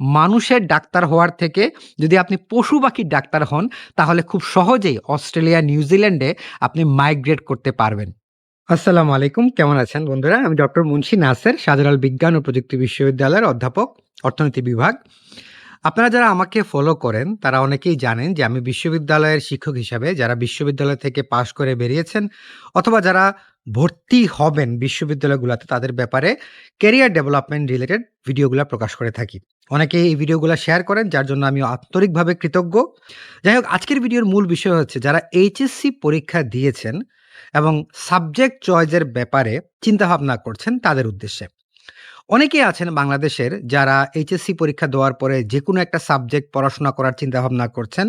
মানুষের ডাক্তার হওয়ার থেকে যদি আপনি পশু পাখির ডাক্তার হন, তাহলে খুব সহজেই অস্ট্রেলিয়া, নিউজিল্যান্ডে আপনি মাইগ্রেট করতে পারবেন। আসসালামু আলাইকুম, কেমন আছেন বন্ধুরা? আমি ডক্টর মুন্সি নাসের সাজারাল বিজ্ঞান ও প্রযুক্তি বিশ্ববিদ্যালয়ের অধ্যাপক, অর্থনীতি বিভাগ। আপনারা যারা আমাকে ফলো করেন, তারা অনেকেই জানেন যে আমি বিশ্ববিদ্যালয়ের শিক্ষক হিসাবে যারা বিশ্ববিদ্যালয় থেকে পাশ করে বেরিয়েছেন অথবা যারা ভর্তি হবেন বিশ্ববিদ্যালয়গুলোতে, তাদের ব্যাপারে ক্যারিয়ার ডেভেলপমেন্ট রিলেটেড ভিডিওগুলো প্রকাশ করে থাকি। অনেকে এই ভিডিওগুলো শেয়ার করেন, যার জন্য আমি আন্তরিকভাবে কৃতজ্ঞ। যাই হোক, আজকের ভিডিওর মূল বিষয় হচ্ছে যারা এইচএসসি পরীক্ষা দিয়েছেন এবং সাবজেক্ট চয়েসের ব্যাপারে চিন্তাভাবনা করছেন, তাদের উদ্দেশ্যে। অনেকেই আছেন বাংলাদেশের যারা এইচএসসি পরীক্ষা দেওয়ার পরে যে কোনো একটা সাবজেক্ট পড়াশোনা করার চিন্তাভাবনা করছেন,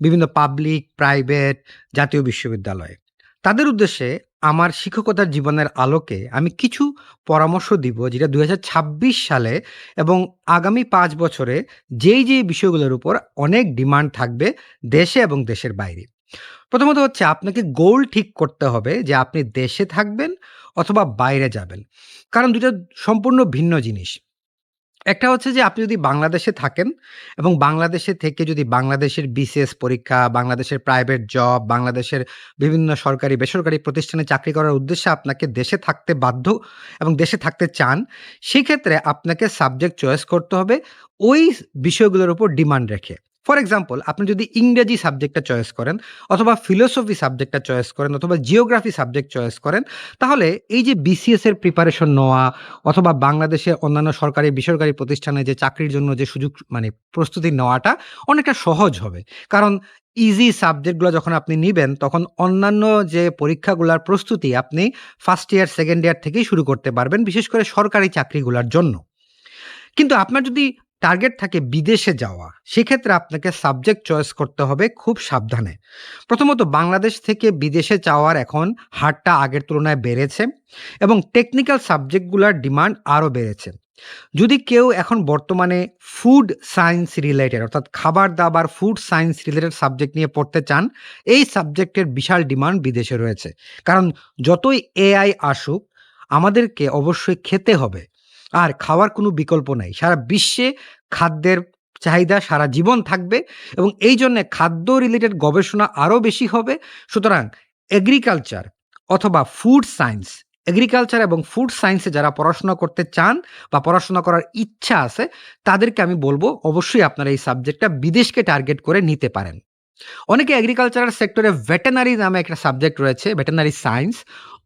বিভিন্ন পাবলিক প্রাইভেট জাতীয় বিশ্ববিদ্যালয়ে। তাদের উদ্দেশ্যে আমার শিক্ষকতার জীবনের আলোকে আমি কিছু পরামর্শ দিব যেটা দু হাজার ছাব্বিশ সালে এবং আগামী পাঁচ বছরে যেই যেই বিষয়গুলোর উপর অনেক ডিমান্ড থাকবে দেশে এবং দেশের বাইরে। প্রথমত হচ্ছে আপনাকে গোল ঠিক করতে হবে যে আপনি দেশে থাকবেন অথবা বাইরে যাবেন। কারণ দুটো সম্পূর্ণ ভিন্ন জিনিস। একটা হচ্ছে যে আপনি যদি বাংলাদেশে থাকেন এবং বাংলাদেশে থেকে যদি বাংলাদেশের বিসিএস পরীক্ষা, বাংলাদেশের প্রাইভেট জব বাংলাদেশের বিভিন্ন সরকারি, বেসরকারি প্রতিষ্ঠানে চাকরি করার উদ্দেশ্যে আপনাকে দেশে থাকতে বাধ্য এবং দেশে থাকতে চান, সেক্ষেত্রে আপনাকে সাবজেক্ট চয়েস করতে হবে। ওই বিষয়গুলোর উপর ডিমান্ড রেখে। ফর এক্সাম্পল আপনি যদি ইংরেজি সাবজেক্টটা চয়েস করেন অথবা ফিলোসফি সাবজেক্টটা চয়েস করেন অথবা জিওগ্রাফি সাবজেক্ট চয়েস করেন, তাহলে এই যে বিসিএস এর প্রিপারেশন নেওয়া অথবা বাংলাদেশে অন্যান্য সরকারি, বেসরকারি প্রতিষ্ঠানে যে চাকরির জন্য যে সুযোগ মানে প্রস্তুতি নেওয়াটা অনেকটা সহজ হবে। কারণ ইজি সাবজেক্টগুলো যখন আপনি নিবেন, তখন অন্যান্য যে পরীক্ষাগুলোর প্রস্তুতি আপনি ফার্স্ট ইয়ার সেকেন্ড ইয়ার থেকেই শুরু করতে পারবেন, বিশেষ করে সরকারি চাকরিগুলোর জন্য। কিন্তু আপনার যদি টার্গেট থাকে বিদেশে যাওয়া, সেক্ষেত্রে আপনাকে সাবজেক্ট চয়েস করতে হবে খুব সাবধানে। প্রথমত বাংলাদেশ থেকে বিদেশে যাওয়ার এখন হারটা আগের তুলনায় বেড়েছে এবং টেকনিক্যাল সাবজেক্টগুলোর ডিমান্ড আরও বেড়েছে। যদি কেউ এখন বর্তমানে ফুড সায়েন্স রিলেটেড অর্থাৎ খাবার দাবার ফুড সায়েন্স রিলেটেড সাবজেক্ট নিয়ে পড়তে চান, এই সাবজেক্টের বিশাল ডিমান্ড বিদেশে রয়েছে। কারণ যতই এআই আসুক, আমাদেরকে অবশ্যই খেতে হবে। আর খাওয়ার কোনো বিকল্প নাই। সারা বিশ্বে খাদ্যের চাহিদা সারা জীবন থাকবে এবং এই জন্যে খাদ্য রিলেটেড গবেষণা আরও বেশি হবে। সুতরাং এগ্রিকালচার অথবা ফুড সায়েন্স এগ্রিকালচার এবং ফুড সায়েন্সে যারা পড়াশোনা করতে চান বা পড়াশোনা করার ইচ্ছা আছে, তাদেরকে আমি বলব অবশ্যই আপনারা এই সাবজেক্টটা বিদেশকে টার্গেট করে নিতে পারেন। অনেকে এগ্রিকালচারাল সেক্টরে ভেটেনারি নামে একটা সাবজেক্ট রয়েছে ভেটেনারি সায়েন্স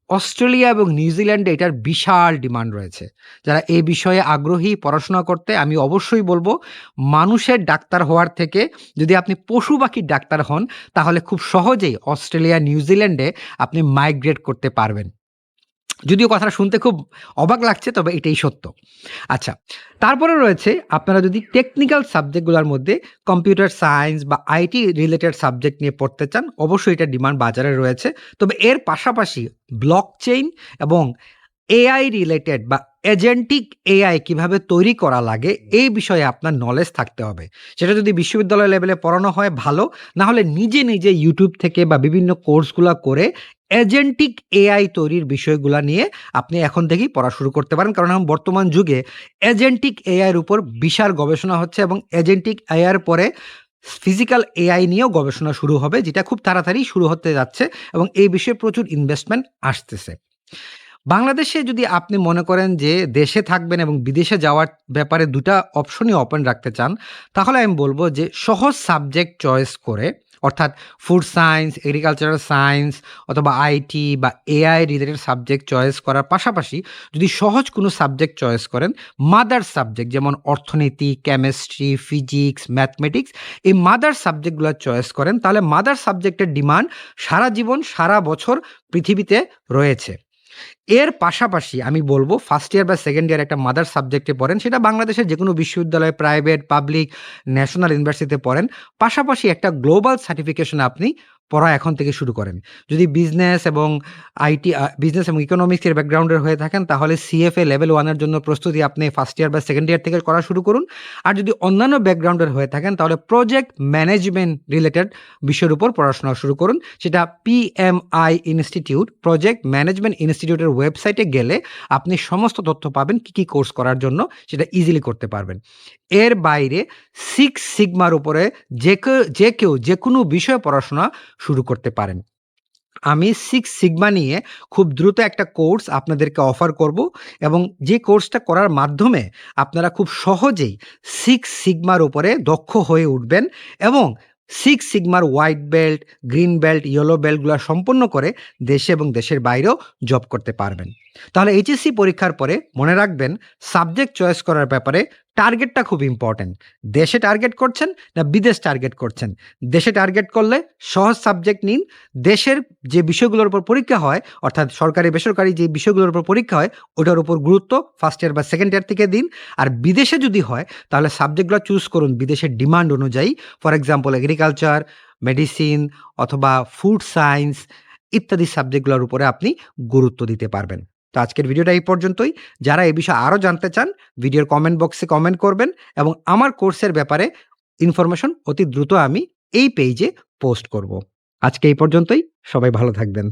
অস্ট্রেলিয়া এবং নিউজিল্যান্ডে এটার বিশাল ডিমান্ড রয়েছে। যারা এ বিষয়ে আগ্রহী, পড়াশোনা করতে, আমি অবশ্যই বলব, মানুষের ডাক্তার হওয়ার থেকে যদি আপনি পশু পাখির ডাক্তার হন, তাহলে খুব সহজেই অস্ট্রেলিয়া নিউজিল্যান্ডে আপনি মাইগ্রেট করতে পারবেন। যদিও কথাটা শুনতে খুব অবাক লাগছে, তবে এটাই সত্য। আচ্ছা তারপরে রয়েছে আপনারা যদি টেকনিক্যাল সাবজেক্টগুলোর মধ্যে কম্পিউটার সায়েন্স বা আইটি রিলেটেড সাবজেক্ট নিয়ে পড়তে চান, অবশ্যই এটা ডিমান্ড বাজারে রয়েছে। তবে এর পাশাপাশি ব্লক চেইন এবং এআই রিলেটেড বা এজেন্টিক এআই কীভাবে তৈরি করা লাগে, এই বিষয়ে আপনার নলেজ থাকতে হবে। সেটা যদি বিশ্ববিদ্যালয় লেভেলে পড়ানো হয়, ভালো। না হলে নিজে নিজে ইউটিউব থেকে বা বিভিন্ন কোর্সগুলো করে এজেন্টিক এআই তৈরির বিষয়গুলো নিয়ে আপনি এখন থেকেই পড়া শুরু করতে পারেন। কারণ এখন বর্তমান যুগে এজেন্টিক এআইয়ের উপর বিশাল গবেষণা হচ্ছে এবং এজেন্টিক এআইয়ের পরে ফিজিক্যাল এআই নিয়েও গবেষণা শুরু হবে, যেটা খুব তাড়াতাড়ি শুরু হতে যাচ্ছে এবং এই বিষয়ে প্রচুর ইনভেস্টমেন্ট আসতেছে। বাংলাদেশে যদি আপনি মনে করেন যে দেশে থাকবেন এবং বিদেশে যাওয়ার ব্যাপারে দুটা অপশনই ওপেন রাখতে চান, তাহলে আমি বলব যে সহজ সাবজেক্ট চয়েস করে, অর্থাৎ ফুড সায়েন্স এগ্রিকালচারাল সায়েন্স অথবা আইটি বা এআই রিলেটেড সাবজেক্ট চয়েস করার পাশাপাশি যদি সহজ কোনো সাবজেক্ট চয়েস করেন মাদার সাবজেক্ট যেমন অর্থনীতি কেমিস্ট্রি ফিজিক্স ম্যাথমেটিক্স এই মাদার সাবজেক্টগুলো চয়েস করেন, তাহলে মাদার সাবজেক্টের ডিমান্ড সারা জীবন, সারা বছর পৃথিবীতে রয়েছে। এর পাশাপাশি আমি বলব ফার্স্ট ইয়ার বা সেকেন্ড ইয়ার একটা মাদার সাবজেক্টে পড়েন, সেটা বাংলাদেশের যে কোনো বিশ্ববিদ্যালয় প্রাইভেট পাবলিক ন্যাশনাল ইউনিভার্সিটিতে পড়েন। পাশাপাশি একটা গ্লোবাল সার্টিফিকেশন আপনি পড়া এখন থেকে শুরু করেন। যদি বিজনেস এবং আইটি বিজনেস এবং ইকোনমিক্স এর ব্যাকগ্রাউন্ডের হয়ে থাকেন তাহলে সিএফএ লেভেল 1 এর জন্য প্রস্তুতি আপনি ফার্স্ট ইয়ার বা সেকেন্ড ইয়ার থেকে করা শুরু করুন। আর যদি অন্যান্য ব্যাকগ্রাউন্ডের হয়ে থাকেন তাহলে প্রজেক্ট ম্যানেজমেন্ট রিলেটেড বিষয়ের উপর পড়াশোনা শুরু করুন। সেটা পিএমআই ইনস্টিটিউট প্রজেক্ট ম্যানেজমেন্ট ইনস্টিটিউটের ওয়েবসাইটে গেলে আপনি সমস্ত তথ্য পাবেন কি, কি কোর্স করার জন্য সেটা ইজিলি করতে পারবেন। এর বাইরে সিক্স সিগমার উপরে যে কেউ যে কেউ যেকোনো বিষয়ে পড়াশোনা শুরু করতে পারেন। আমি সিক্স সিগমা নিয়ে খুব দ্রুত একটা কোর্স আপনাদেরকে অফার করব এবং যে কোর্সটা করার মাধ্যমে আপনারা খুব সহজেই সিক্স সিগমার উপরে দক্ষ হয়ে উঠবেন এবং six সিগমার white belt, green belt, yellow বেল্টগুলো সম্পন্ন করে দেশে এবং দেশের বাইরেও জব করতে পারবেন। তাহলে এইচএসসি পরীক্ষার পরে মনে রাখবেন সাবজেক্ট চয়েস করার ব্যাপারে টার্গেটটা খুব ইম্পোর্টেন্ট। দেশে টার্গেট করছেন না বিদেশ টার্গেট করছেন। দেশে টার্গেট করলে সহজ সাবজেক্ট নিন। দেশের যে বিষয়গুলোর উপর পরীক্ষা হয় অর্থাৎ সরকারি বেসরকারি যে বিষয়গুলোর উপর পরীক্ষা হয় ওটার উপর গুরুত্ব ফার্স্ট ইয়ার বা সেকেন্ড ইয়ার থেকে দিন। আর বিদেশে যদি হয় তাহলে সাবজেক্টগুলো চুজ করুন বিদেশের ডিমান্ড অনুযায়ী। ফর এক্সাম্পল এগ্রিকালচার, মেডিসিন অথবা ফুড সায়েন্স ইত্যাদি সাবজেক্টগুলোর উপরে আপনি গুরুত্ব দিতে পারবেন। তো আজকের ভিডিওটা এই পর্যন্তই। যারা এই বিষয়ে আরও জানতে চান, ভিডিওর কমেন্ট বক্সে কমেন্ট করবেন এবং আমার কোর্সের ব্যাপারে ইনফরমেশন অতি দ্রুত আমি এই পেজে পোস্ট করব। আজকে এই পর্যন্তই। সবাই ভালো থাকবেন।